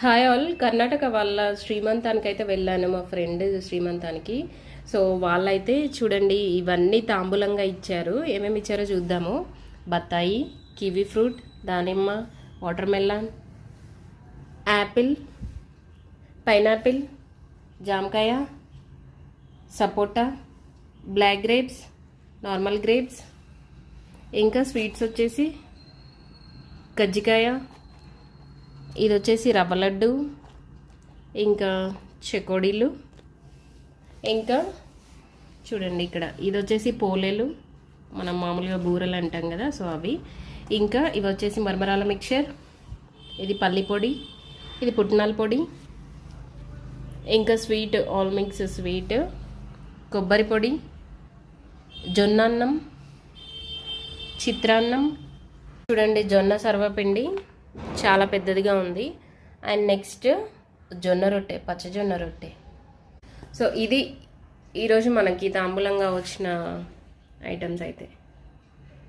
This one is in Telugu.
హాయ్ ఆల్ కర్ణాటక వాళ్ళ శ్రీమంతానికి అయితే వెళ్ళాను మా ఫ్రెండ్ శ్రీమంతానికి. సో వాళ్ళైతే చూడండి ఇవన్నీ తాంబూలంగా ఇచ్చారు. ఏమేమి ఇచ్చారో చూద్దాము. బత్తాయి కివీ ఫ్రూట్ దానిమ్మ వాటర్ మెలాన్ యాపిల్ పైనాపిల్ జామకాయ సపోటా బ్లాక్ గ్రేప్స్ నార్మల్ గ్రేప్స్. ఇంకా స్వీట్స్ వచ్చేసి కజ్జికాయ ఇది వచ్చేసి రవ్వ లడ్డు ఇంకా చెకోడీలు ఇంకా చూడండి ఇక్కడ. ఇది వచ్చేసి పోలేలు మనం మామూలుగా బూరెలు అంటాం కదా సో అవి. ఇంకా ఇవి వచ్చేసి మరమరాల మిక్చర్ ఇది పల్లి పొడి ఇది పుట్నాల పొడి ఇంకా స్వీట్ ఆల్ మిక్స్ స్వీట్ కొబ్బరి పొడి జొన్నాన్నం చిత్రాన్నం చూడండి జొన్న సర్వపిండి చాలా పెద్దదిగా ఉంది. అండ్ నెక్స్ట్ జొన్న రొట్టె పచ్చజొన్న రొట్టె. సో ఇది ఈరోజు మనకి తాంబూలంగా వచ్చిన ఐటమ్స్ అయితే.